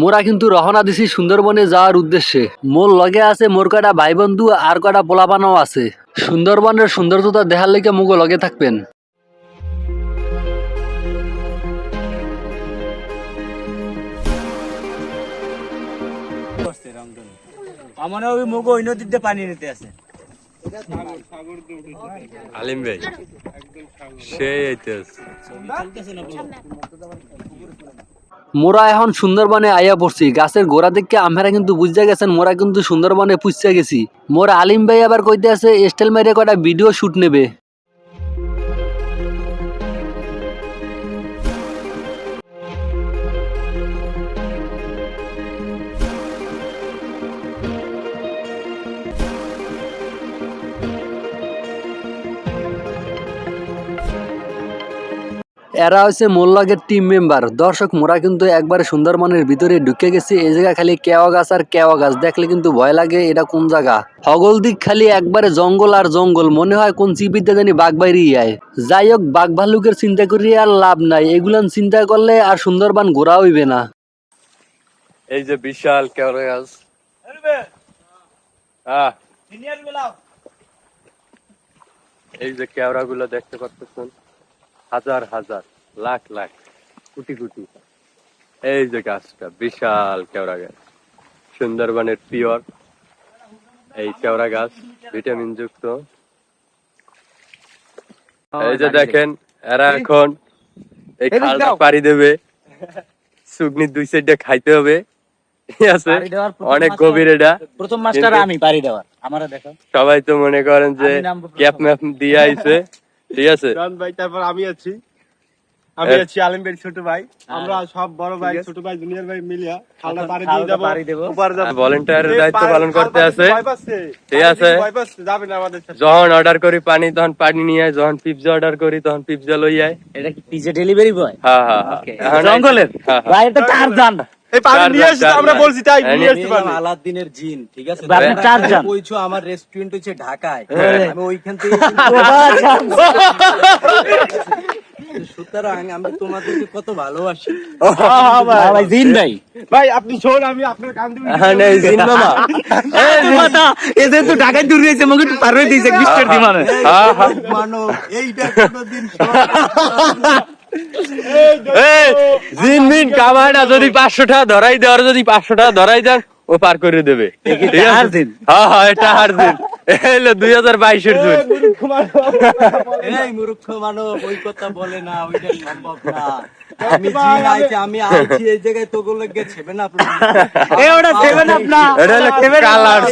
মোরা কিন্তু রহনা দিছি সুন্দরবনে যাওয়ার উদ্দেশ্যে। মোর লগে আছে মোর কটা ভাই বন্ধু আর কটা পোলাপানাও আছে। সুন্দরবনের সৌন্দর্যতা দেখার লেগে মুগো লগে থাকবেন। আমার ওই মুগ ওই দিয়ে পানি নিতে আছে। আলিম ভাই সে আইতেছে। মোরা এখন সুন্দরবনে আইয়া পড়ছি। গাছের গোড়া দেখে আমরা কিন্তু বুঝতে গেছেন, মোরা কিন্তু সুন্দরবনে পুষতে গেছি। মোরা আলিম ভাই আবার কইতে আছে, স্টাইল মেরে কটা ভিডিও শ্যুট নেবে। এরা হচ্ছে মোল্লাগের টিম মেম্বার দর্শক মোরা কিন্তু একবারে সুন্দরবনের ভিতরে ঢুকে গেছি এই জায়গা খালি কেওয়া গাছ আর কেওয়া গাছ। দেখলে কিন্তু ভয় লাগে এটা কোন জায়গা। হগল দিক খালি একবারে জঙ্গল আর জঙ্গল মনে হয় কোন চিবিতে জানি বাঘ বাইরে আয়। যাই হোক বাঘ ভাল্লুকের চিন্তা করি আর লাভ নাই। এগুলান চিন্তা করলে আর সুন্দরবন ঘোরা হইবে না। এই যে বিশাল কেওড়া গাছ। হ্যাঁ। এই যে কেওড়া গুলো দেখতে পাচ্ছেন। হাজার হাজার লাখ লাখ কোটি কোটি। এই যে গাছটা বিশাল কেওড়া গাছ। সুন্দরবনের পিওর এই কেওড়া গাছ ভিটামিন যুক্ত। এই যে দেখেন এরা এখন এই খালটা পাড়ি দেবে। সুগনির দুই সাইডে খাইতে হবে। আছে? পাড়ি অনেক গভীর এটা। প্রথম মাস্টার আমি পারি দেওয়ার। আমারও দেখো। সবাই তো মনে করেন যে। ক্যাপ ম্যাপ দিয়ে আইছে। ঠিক আছে। জান ভাই তারপর আমি আছি। আমি হ্যাঁ। আছি আলিম ভাই ছোট ভাই। আমরা সব বড় ভাই ছোট ভাই জুনিয়র ভাই মিলিয়া খালটা পাড়ি দিয়ে যাব। পাড়ি দেবো। ওপার যাব ভলেন্টিয়ারের দায়িত্ব পালন করতে আছে। ঠিক আছে। দিতে ভয় পাচ্ছে, যাবে না আমাদের সাথে। যখন অর্ডার করি পানি তখন পানি নিয়ে আয় যখন পিৎজা অর্ডার করি তখন পিৎজা লই আয়। এটা কি পিজে ডেলিভারি বয় হ্যাঁ হ্যাঁ হ্যাঁ। জঙ্গলের? হ্যাঁ, হ্যাঁ। ভাই এটা চার জান? এই পানি নিয়ে আসছি আমরা বলছি তাই হ্যাঁ, নিয়ে আসতে পারি আলাদিনের জিন ঠিক আছে? আপনি চার কইছো আমার রেস্টুরেন্ট হচ্ছে ঢাকায়। হ্যাঁ। আমি ওইখান থেকে সুতরাং আমি তোমাদেরকে কত ভালোবাসি। ভাই জিন ভাই। ভাই আপনি শোন আমি আপনার কান দিবি এখন জিন মামা এদের তো ঢাকায় দূর হয়েছে মুখে পার হয়ে দিয়েছে বিস্টার দি মানে হ্যাঁ, হ্যাঁ। এইটা কোনোদিন এই, কামাটা যদি পাঁচশো টাকা ধরাই দেওয়ার যদি পাঁচশো টাকা ধরাই দেন ও পার করে দেবে ঠিক আছে? হার দিন। হ্যাঁ হ্যাঁ এটা হার দিন এলো দুই হাজার বাইশের জুন মূর্খ মানব ওই কথা বলে না ওইটা সম্ভব না আমি জিন আইছি আমি আইছি এই জায়গায় তো গুলো গেছে না এ ওটা সেভেন আপ না এটা হলো কালার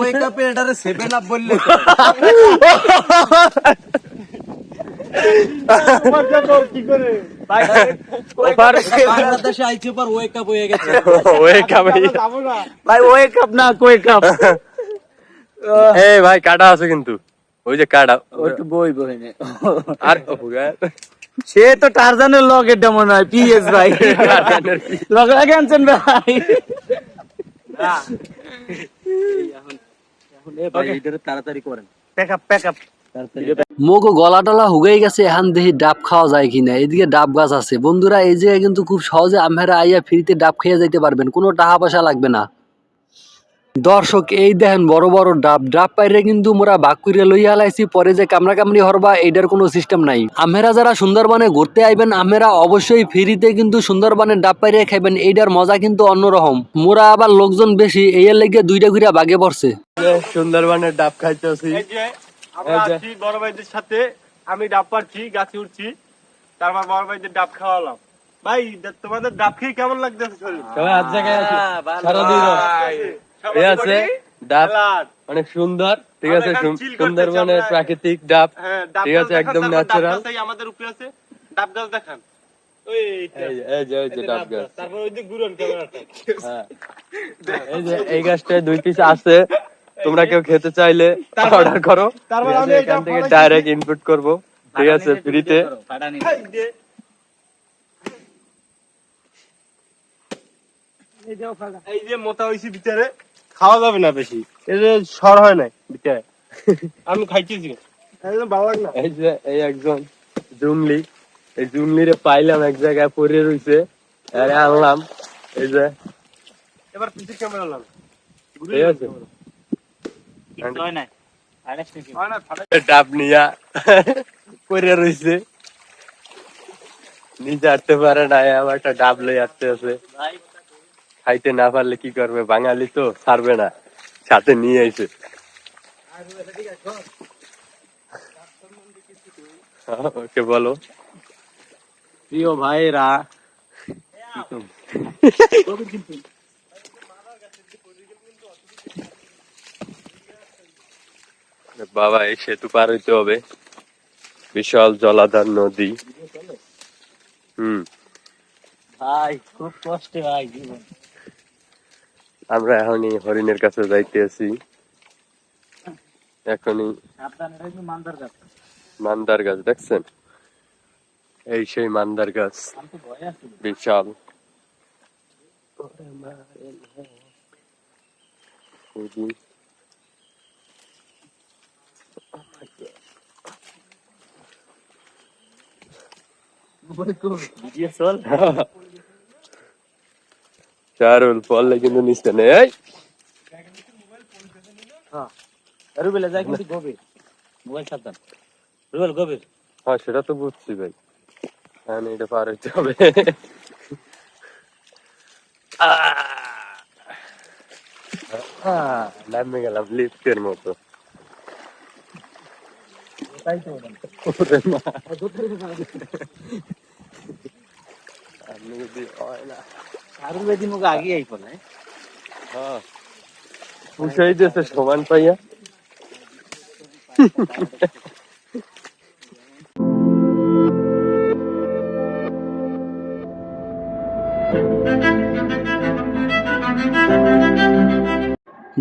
ওই কাপে এটারে সেভেন আপ বললে ভাই ওই কাপ না। কই কাপ এই ভাই কাটা আছে কিন্তু। ওই যে কাটা। একটু বই বই আর সে তো টারজানের লগ এটা মনে হয় পিএস ভাই। লগ লাগে আনছেন ভাই। তাড়াতাড়ি করেন। প্যাক আপ প্যাক আপ মুখ গলা টলা হুগেই গেছে এখন দেখি ডাব খাওয়া যায় কিনা? এদিকে ডাব গাছ আছে। বন্ধুরা এই জায়গায় কিন্তু খুব সহজে আমরা আইয়া ফ্রিতে ডাব খেয়ে যাইতে পারবেন। কোনো টাকা পয়সা লাগবে না। দর্শক এই দেখেন বড় বড় ডাব। ডাব পাইরে কিন্তু মোরা বাক করে লইয়া হালাইছি পরে যে কামড়া কামড়ি হরবা এইটার কোনো সিস্টেম নাই। আমেরা যারা সুন্দরবনে ঘুরতে আইবেন আমেরা অবশ্যই ফ্রিতে কিন্তু সুন্দরবনে ডাব পাইরে খাইবেন। এইটার মজা কিন্তু অন্যরকম। মোরা আবার লোকজন বেশি এর লেগে দুইটা ঘুরা বাগে পড়ছে। সুন্দরবনের ডাব খাইতেছি। আমরা আছি বড় ভাইদের সাথে আমি ডাব পারছি গাছে উঠছি তারপর বড় ভাইদের ডাব খাওয়ালাম। ভাই তোমাদের ডাব খেয়ে কেমন লাগতেছে শরীর? সবাই এক জায়গায় আছি সারাদিন এই আছে ডাব। অনেক সুন্দর ঠিক আছে সুন্দরবনের প্রাকৃতিক ডাব। হ্যাঁ, ঠিক আছে একদম ন্যাচারাল আমাদের উপরে আছে। ডাব গাছ দেখান। ওই এইটা। এই যে- এই যে ওই যে ডাব গাছ। তারপর ওই দিক ঘুরন ক্যামেরাটা। হ্যাঁ। এই যে এই গাছটায় দুই পিস আছে। তোমরা কেউ খেতে চাইলে অর্ডার করো। তারপর আমি এখান থেকে ডাইরেক্ট ইনপুট করব। ঠিক আছে ফ্রিতে এই যে। মোটা হয়েছি ভিতরে খাওয়া যাবে না বেশি। এই যে সর হয় নাই ভিতরে। আমি খাইতেছি একদম ভালো লাগে না এই যে এই একজন জুমলি এই জুমলিরে পাইলাম এক জায়গায় পড়ে রইছে। আরে আনলাম। এই যে। এবার পিসি ক্যামেরা লাগ ঠিক আছে হয় নাই আরেকটা কি হয় না ফাটা ডাব নিয়া করে নিজে আটতে পারে না আমার একটা ডাব লই আসতে আছে। খাইতে না পারলে কি করবে? বাঙালি তো ছাড়বে না সাথে নিয়ে আইছে। ওকে বলো। প্রিয় ভাইরা বাবা এই সেতু পার হইতে হবে। বিশাল জলাধার নদী। হুম। ভাই খুব কষ্টে ভাই জীবন। আমরা এখনই হরিণের কাছে যাইতে আছি। এখনই মানদার গাছ। দেখছেন? এই সেই মান্দার গাছ। বিশাল। খুবই ভিডিও চারুল পড়লে কিন্তু নিচে নেই রুবেলে যাই কিন্তু গভীর। মোবাইল সাবধান। রুবেল গভীর। হ্যাঁ সেটা তো বুঝছি ভাই। হ্যাঁ এটা পার হইতে হবে। নামে গেলাম লিফটের মতো। তাই তো। দিয়েছে সমান পাইয়া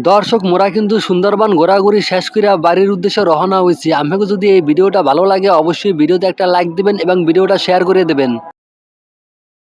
দর্শক মোরা কিন্তু সুন্দরবন ঘোরাঘুরি শেষ করে বাড়ির উদ্দেশ্যে রওনা হয়েছি আমাকে যদি এই ভিডিওটা ভালো লাগে অবশ্যই ভিডিওতে একটা লাইক দিবেন এবং ভিডিওটা শেয়ার করে দেবেন।